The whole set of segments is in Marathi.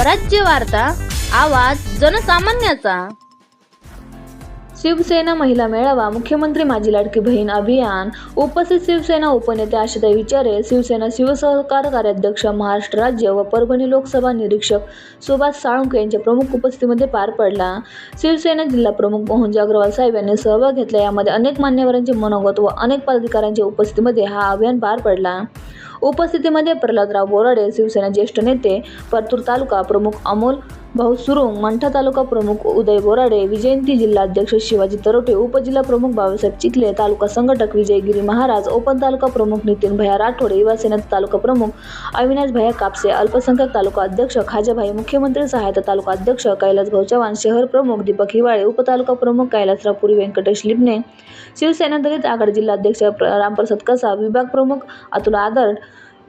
स्वराज्य वार्ता आवाज जनसामान्याचा. शिवसेना महिला मेळावा मुख्यमंत्री माझी लाडकी बहीण अभियान. उपस्थित शिवसेना उपनेते आशाताई विचारे शिवसेना शिवसहकार कार्याध्यक्ष महाराष्ट्र राज्य व परभणी लोकसभा निरीक्षक सुभाष साळुंके यांच्या प्रमुख उपस्थितीमध्ये पार पडला. शिवसेना जिल्हा प्रमुख मोहन अग्रवाल साहेब यांनी सहभाग घेतला. यामध्ये अनेक मान्यवरांचे मनोगत व अनेक पदाधिकाऱ्यांच्या उपस्थितीमध्ये हा अभियान पार पडला. उपस्थितीमध्ये प्रल्हादराव बोराडे शिवसेना ज्येष्ठ नेते परतूर तालुका प्रमुख अमोल भाऊ सुरुंग मंठा तालुका प्रमुख उदय बोराडे विजयंती जिल्हाध्यक्ष शिवाजी तरोटे उपजिल्हा प्रमुख बाबासाहेब चिखले तालुका संघटक विजयगिरी महाराज ओपन तालुका प्रमुख नितीन भैया राठोड युवासेना तालुका प्रमुख अविनाश भैया कापसे अल्पसंख्याक तालुका अध्यक्ष खाजाभाई मुख्यमंत्री सहायता तालुका अध्यक्ष कैलास भाऊ चव्हाण शहर प्रमुख दीपक हिवाळे उपतालुका प्रमुख कैलासराव पुरी व्यंकटेश लिबणे शिवसेना दलित आघाडी जिल्हाध्यक्ष रामप्रसाद कसा विभाग प्रमुख अतुल आदर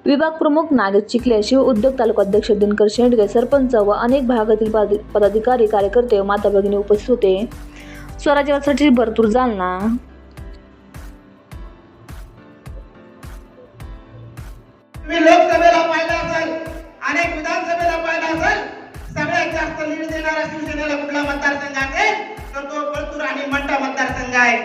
विभाग प्रमुख नागेश चिखले शिव उद्योग तालुका अध्यक्ष दिनकर शेंडगे सरपंच व अनेक भागातील पदाधिकारी कार्यकर्ते माता भगिनी उपस्थित होते. स्वराज्यासाठी भरपूर जालना. लोकसभेला पाहिलं असेल अनेक विधानसभेला पाहिलं असेल सगळ्यात जास्त लीड देणारा शिवसेनेला कुठला मतदारसंघ असेल तर तो परतूर आणि मंडा मतदारसंघ आहे.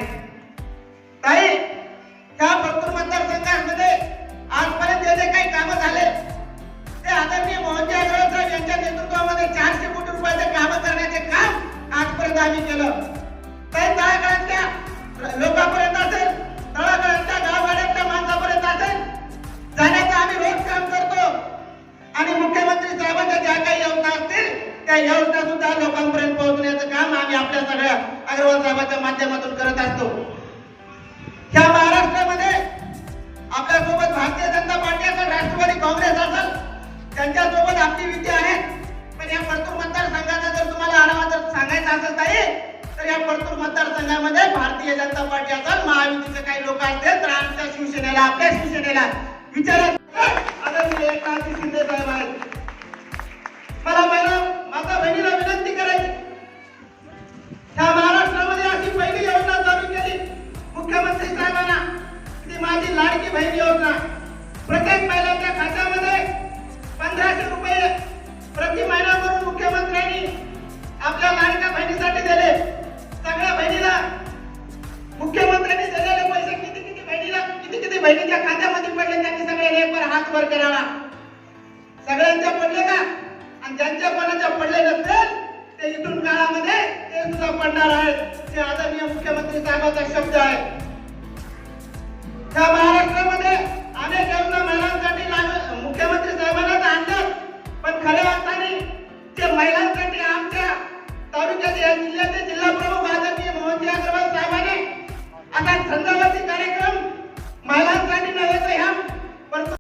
त्या योजना सुद्धा लोकांपर्यंत पोहोचण्याचं काम आम्ही आपल्या सगळ्या अग्रवाल साहेबांच्या माध्यमातून करत असतो. ह्या महाराष्ट्रामध्ये आपल्यासोबत भारतीय जनता पार्टी असेल राष्ट्रवादी काँग्रेस असेल त्यांच्यासोबत आपली विद्या आहे. पण या परतूर मतदारसंघाचा जर तुम्हाला आढावा जर सांगायचा असेल ताई तर या परतूर मतदारसंघामध्ये भारतीय जनता पार्टी असेल महायुतीचे काही लोक असतील तर आमच्या शिवसेनेला आपल्या शिवसेनेला विचारात आदरणीय एकनाथजी शिंदे साहेब आहेत. मला ट्रान्सफर करावा. सगळ्यांच्या पडले का? आणि ज्यांच्या कोणाच्या पडले नसेल ते इथून काळामध्ये ते सुद्धा पडणार आहेत. ते आदरणीय मुख्यमंत्री साहेबांचा शब्द आहे. त्या